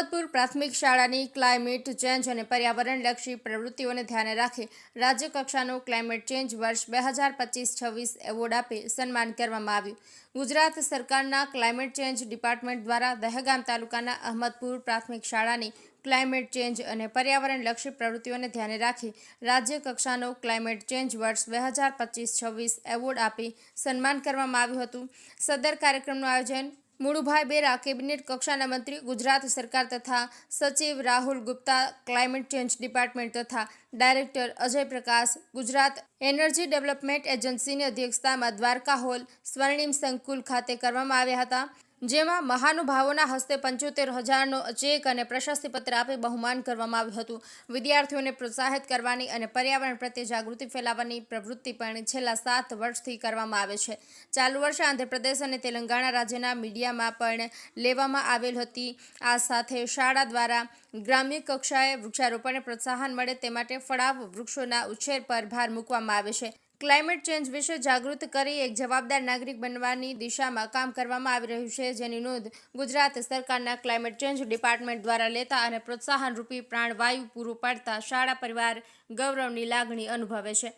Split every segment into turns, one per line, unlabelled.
અહમદપુર પ્રાથમિક શાળાની climate change અને પર્યાવરણલક્ષી પ્રવૃત્તિઓને ધ્યાને રાખી રાજ્યકક્ષાનો ક્લાઇમેટ ચેન્જ વર્ષ બે હજાર પચીસ છવ્વીસ એવોર્ડ આપી સન્માન કરવામાં આવ્યું. ગુજરાત સરકારના ક્લાઇમેટ ચેન્જ ડિપાર્ટમેન્ટ દ્વારા દહેગામ તાલુકાના અહમદપુર પ્રાથમિક શાળાની ક્લાઇમેટ ચેન્જ અને પર્યાવરણલક્ષી પ્રવૃત્તિઓને ધ્યાને રાખી રાજ્ય કક્ષાનો ક્લાઇમેટ ચેન્જ વર્ષ બે હજાર પચીસ છવ્વીસ એવોર્ડ આપી સન્માન કરવામાં આવ્યું હતું. સદર કાર્યક્રમનું આયોજન મુળુભાઈ બેરા, કેબિનેટ કક્ષાના મંત્રી, ગુજરાત સરકાર તથા સચિવ Rahul Gupta, climate change department તથા director Ajay Prakash, Gujarat energy development એજન્સીની અધ્યક્ષતામાં દ્વારકા હોલ સ્વર્ણિમ સંકુલ ખાતે કરવામાં આવ્યા હતા. જેમાં મહાનુભાવોના હસ્તે પંચોતેર હજારનો ચેક અને પ્રશસ્તિપત્ર આપી બહુમાન કરવામાં આવ્યું હતું. વિદ્યાર્થીઓને પ્રોત્સાહિત કરવાની અને પર્યાવરણ પ્રત્યે જાગૃતિ ફેલાવવાની પ્રવૃત્તિ પણ છેલ્લા સાત વર્ષથી કરવામાં આવે છે. ચાલુ વર્ષે આંધ્રપ્રદેશ અને તેલંગાણા રાજ્યના મીડિયામાં પણ લેવામાં આવેલ હતી. આ સાથે શાળા દ્વારા ગ્રામ્ય કક્ષાએ વૃક્ષારોપણને પ્રોત્સાહન મળે તે માટે ફળાવ વૃક્ષોના ઉછેર પર ભાર મૂકવામાં આવે છે. ક્લાઇમેટ ચેન્જ વિશે જાગૃત કરી એક જવાબદાર નાગરિક બનવાની દિશામાં કામ કરવામાં આવી રહ્યું છે. જેની નોંધ ગુજરાત સરકારના ક્લાઇમેટ ચેન્જ ડિપાર્ટમેન્ટ દ્વારા લેતા અને પ્રોત્સાહનરૂપી પ્રાણવાયુ પૂરું પાડતા શાળા પરિવાર ગૌરવની લાગણી અનુભવે છે.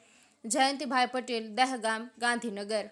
જયંતિભાઈ પટેલ, દહેગામ, ગાંધીનગર.